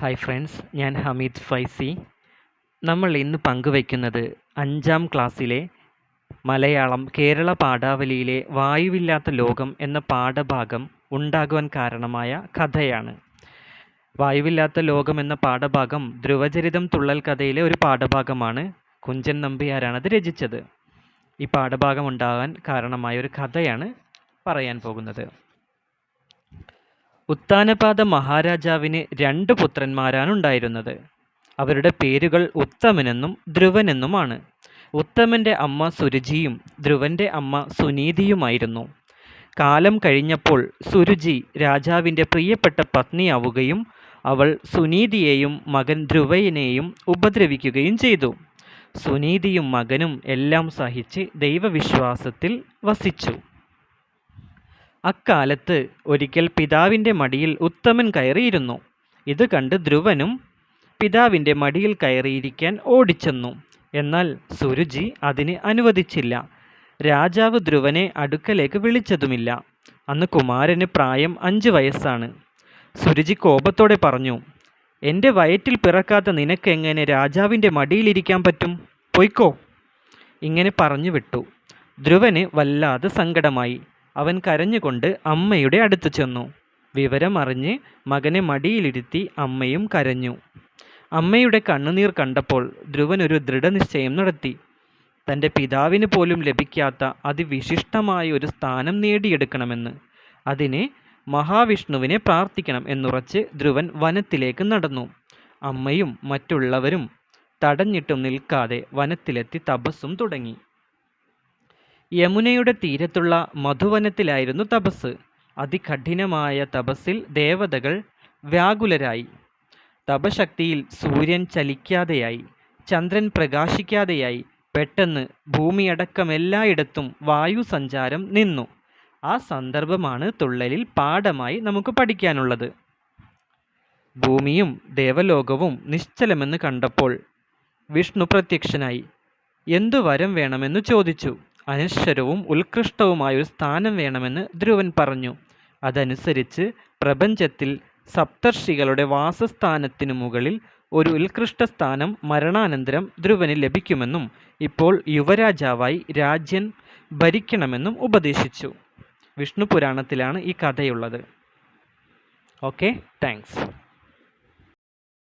Hi friends ഞാൻ ഹമീദ് ഫൈസി. നമ്മൾ ഇന്ന് പങ്കുവയ്ക്കുന്നത് അഞ്ചാം ക്ലാസ്സിലെ മലയാളം കേരള പാഠാവലിയിലെ വായുവില്ലാത്ത ലോകം എന്ന പാഠഭാഗം ഉണ്ടാകുവാൻ കാരണമായ കഥയാണ്. വായുവില്ലാത്ത ലോകം എന്ന പാഠഭാഗം ധ്രുവചരിതം തുള്ളൽ കഥയിലെ ഒരു പാഠഭാഗമാണ്. കുഞ്ചൻ നമ്പിയാരാണത് രചിച്ചത്. ഈ പാഠഭാഗം ഉണ്ടാകാൻ കാരണമായ ഒരു കഥയാണ് പറയാൻ പോകുന്നത്. ഉത്താനപാദ മഹാരാജാവിന് രണ്ട് പുത്രന്മാരാണ് ഉണ്ടായിരുന്നത്. അവരുടെ പേരുകൾ ഉത്തമനെന്നും ധ്രുവനെന്നുമാണ്. ഉത്തമന്റെ അമ്മ സുരുചിയും ധ്രുവന്റെ അമ്മ സുനീതിയുമായിരുന്നു. കാലം കഴിഞ്ഞപ്പോൾ സുരുചി രാജാവിന്റെ പ്രിയപ്പെട്ട പത്നിയാവുകയും അവൾ സുനീതിയെയും മകൻ ധ്രുവനെയും ഉപദ്രവിക്കുകയും ചെയ്തു. സുനീതിയും മകനും എല്ലാം സഹിച്ച് ദൈവവിശ്വാസത്തിൽ വസിച്ചു. അക്കാലത്ത് ഒരിക്കൽ പിതാവിന്റെ മടിയിൽ ഉത്തമൻ കയറിയിരുന്നു. ഇത് കണ്ട് ധ്രുവനും പിതാവിന്റെ മടിയിൽ കയറിയിരിക്കാൻ ഓടിച്ചെന്നു. എന്നാൽ സുരുചി അതിന് അനുവദിച്ചില്ല. രാജാവ് ധ്രുവനെ അടുക്കലേക്ക് വിളിച്ചതുമില്ല. അന്ന് കുമാരന് പ്രായം അഞ്ച് വയസ്സാണ്. സുരുചി കോപത്തോടെ പറഞ്ഞു എന്റെ വയറ്റിൽ പിറക്കാത്ത നിനക്ക് എങ്ങനെ രാജാവിന്റെ മടിയിലിരിക്കാൻ പറ്റും? പൊയ്ക്കോ. ഇങ്ങനെ പറഞ്ഞു വിട്ടു. ധ്രുവന് വല്ലാതെ സങ്കടമായി. അവൻ കരഞ്ഞുകൊണ്ട് അമ്മയുടെ അടുത്ത് ചെന്നു. വിവരമറിഞ്ഞ് മകനെ മടിയിലിരുത്തി അമ്മയും കരഞ്ഞു. അമ്മയുടെ കണ്ണുനീർ കണ്ടപ്പോൾ ധ്രുവൻ ഒരു ദൃഢനിശ്ചയം നടത്തി. തന്റെ പിതാവിന് പോലും ലഭിക്കാത്ത അതിവിശിഷ്ടമായ ഒരു സ്ഥാനം നേടിയെടുക്കണമെന്ന്. അതിന് മഹാവിഷ്ണുവിനെ പ്രാർത്ഥിക്കണം എന്നുറച്ച് ധ്രുവൻ വനത്തിലേക്ക് നടന്നു. അമ്മയും മറ്റുള്ളവരും തടഞ്ഞിട്ടും നിൽക്കാതെ വനത്തിലെത്തി തപസ്സും തുടങ്ങി. യമുനയുടെ തീരത്തുള്ള മധുവനത്തിലായിരുന്നു തപസ്. അതികഠിനമായ തപസ്സിൽ ദേവതകൾ വ്യാകുലരായി. തപശക്തിയിൽ സൂര്യൻ ചലിക്കാതെയായി ചന്ദ്രൻ പ്രകാശിക്കാതെയായി പെട്ടെന്ന് ഭൂമിയടക്കം എല്ലായിടത്തും വായു സഞ്ചാരം നിന്നു. ആ സന്ദർഭമാണ് തുള്ളലിൽ പാഠമായി നമുക്ക് പഠിക്കാനുള്ളത്. ഭൂമിയും ദേവലോകവും നിശ്ചലമെന്ന് കണ്ടപ്പോൾ വിഷ്ണു പ്രത്യക്ഷനായി എന്തു വരം വേണമെന്ന് ചോദിച്ചു. അനശ്വരവും ഉത്കൃഷ്ടവുമായ ഒരു സ്ഥാനം വേണമെന്ന് ധ്രുവൻ പറഞ്ഞു. അതനുസരിച്ച് പ്രപഞ്ചത്തിൽ സപ്തർഷികളുടെ വാസസ്ഥാനത്തിനു മുകളിൽ ഒരു ഉത്കൃഷ്ട സ്ഥാനം മരണാനന്തരം ധ്രുവന് ലഭിക്കുമെന്നും ഇപ്പോൾ യുവരാജാവായി രാജ്യൻ ഭരിക്കണമെന്നും ഉപദേശിച്ചു. വിഷ്ണു പുരാണത്തിലാണ് ഈ കഥയുള്ളത്. Okay thanks.